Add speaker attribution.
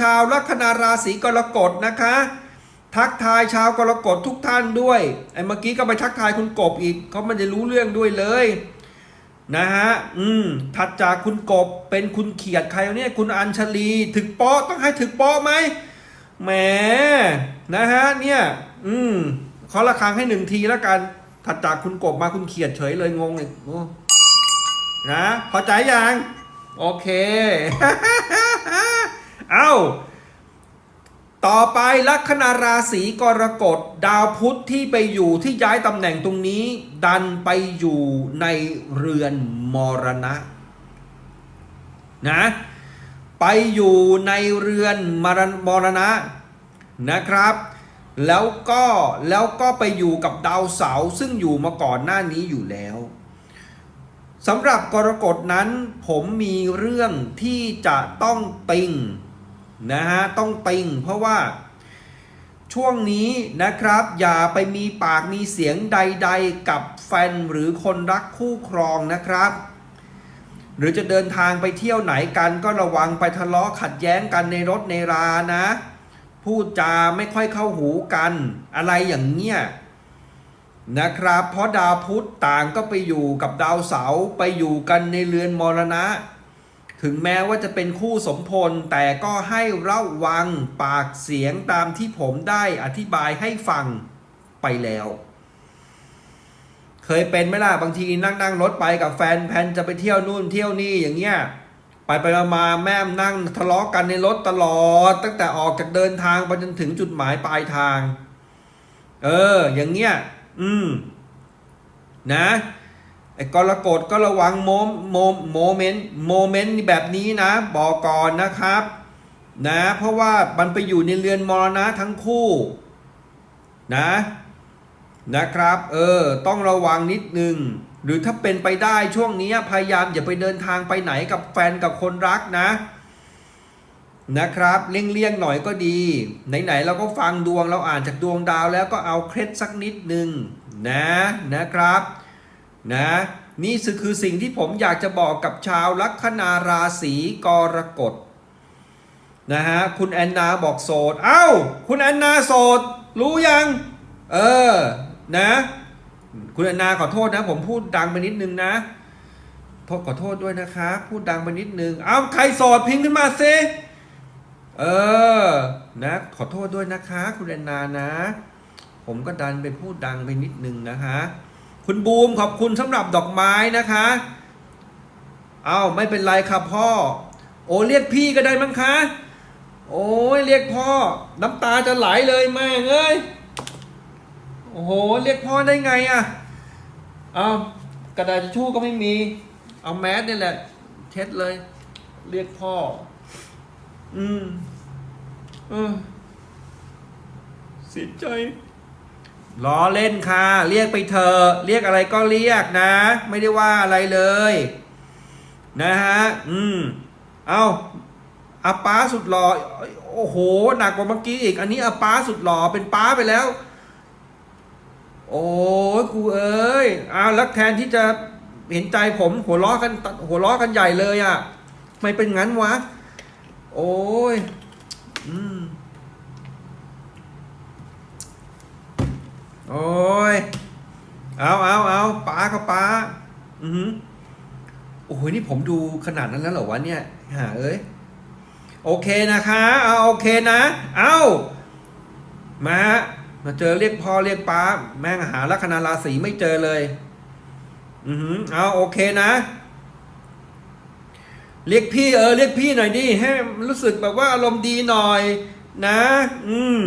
Speaker 1: ชาวลัคนาราศีกรกฎนะคะ ทักทายชาวกรกฎทุกท่านด้วยไอ้เมื่อกี้ก็ไปทักทายคุณกบอีกเขาไม่ได้รู้เรื่องด้วยเลยนะฮะอืมถัดจากคุณกบเป็นคุณเขียดใครเนี่ยคุณอัญชลีถึกโป๊ะต้องให้ถึกโป๊ะไหมแหมนะฮะเนี่ยอืมขอระครังให้หนึ่งทีแล้วกัน ถัดจากคุณกบมาคุณเขียดเฉยเลยงงเลยนะพอใจยังโอเค เอ้า ต่อไปลัคนาราศีกรกฎดาวพุธที่ไปอยู่ที่ย้ายตำแหน่งตรงนี้ ดันไปอยู่ในเรือนมรณะ นะ ไปอยู่ในเรือนมรณมรณะนะครับ แล้วก็แล้วก็ไปอยู่กับดาวเสาร์ซึ่งอยู่มาก่อนหน้านี้อยู่แล้วสำหรับกรกฎนั้นผมมีเรื่องที่จะต้องติง นะฮะต้องติงเพราะว่าช่วงนี้นะครับ อย่าไปมีปากมีเสียงใด ๆ กับแฟนหรือคนรักคู่ครองนะครับ หรือจะเดินทางไปเที่ยวไหนกันก็ระวังไปทะเลาะขัดแย้งกันในรถในรานะ พูดจาไม่ค่อยเข้าหูกัน อะไรอย่างเงี้ยนะครับ เพราะดาวพุธต่างก็ไปอยู่กับดาวเสาร์ไปอยู่กันในเรือนมรณะ ถึงแม้ว่าจะเป็นคู่สมพล แต่ก็ให้ระวังปากเสียงตามที่ผมได้อธิบายให้ฟังไปแล้ว เคยเป็นไหมล่ะบางทีนั่งนั่งรถไปกับแฟนแพนจะไปเที่ยวนู่นเที่ยวนี่อย่างเงี้ยไปไปมามาแม่มนั่งทะเลาะกันในรถตลอด ตั้งแต่ออกจากเดินทางไปจนถึงจุดหมายปลายทาง เออ อย่างเงี้ย อืม นะ ไอ้กรกฎก็ระวังโมโมโมเมนต์โมเมนต์แบบนี้นะ บอกก่อนนะครับ นะ เพราะว่ามันไปอยู่ในเรือนมรณะทั้งคู่ นะ นะครับ เออ ต้องระวังนิดนึง หรือถ้าเป็นไปได้ช่วงนี้พยายามอย่าไปเดินทางไปไหนกับแฟนกับคนรักนะ นะครับ เลี่ยงๆหน่อยก็ดี ไหนๆเราก็ฟังดวงเราอ่านจากดวงดาวแล้วก็เอาเคล็ดสักนิดนึงนะนะครับ นะนี่คือสิ่งที่ผมอยากจะบอกกับชาวลัคนาราศีกรกฎนะฮะคุณแอนนาบอกโสดเอ้า คุณแอนนาโสด รู้ยัง เออนะคุณแอนนาขอโทษนะ ผมพูดดังไปนิดนึงนะโทษขอโทษด้วยนะคะ พูดดังไปนิดนึง เอ้าใครโสดพิงขึ้นมาสิเออนะขอโทษด้วยนะคะ คุณแอนนานะ ผมก็ดันไปพูดดังไปนิดนึงนะคะ คุณบูมขอบคุณสำหรับดอกไม้นะคะเอาไม่เป็นไรครับพ่อ โอ้เรียกพี่ก็ได้มั้งคะ โอ้ยเรียกพ่อ น้ำตาจะไหลเลยแม่เอ้ยโอ้โหเรียกพ่อได้ไงอะเอากระดาษทิชชู่ก็ไม่มี เอาแมสเนี่ยแหละเช็ดเลย เรียกพ่อ อืมเออเสียใจ ล้อเล่นค่ะ เรียกไปเถอะเรียกอะไรก็เรียกนะ ไม่ได้ว่าอะไรเลย นะฮะ อืม เอาอาป้าสุดหล่อโอ้โห หนักกว่าเมื่อกี้อีก อันนี้อาป้าสุดหล่อเป็นป้าไปแล้ว โอ้ยครูเอ้ยเอาแล้วแทนที่จะเห็นใจผมหัวล้อกันหัวล้อกันใหญ่เลยอะ่ะ ไม่เป็นงั้นวะ โอ้ย อืม โอ้ย เอาเอาเอาป้าก็ป้า อือหือโอ้โหนี่ผมดูขนาดนั้นแล้วเหรอวะเนี่ยหาเอ้ย โอเคนะคะเอาโอเคนะ เอามามาเจอเรียกพ่อเรียกป้า แม่งหาลัคนาราศีไม่เจอเลย อือหือเอาโอเคนะ เรียกพี่เออเรียกพี่หน่อยดิให้รู้สึกแบบว่าอารมณ์ดีหน่อย นะ อืม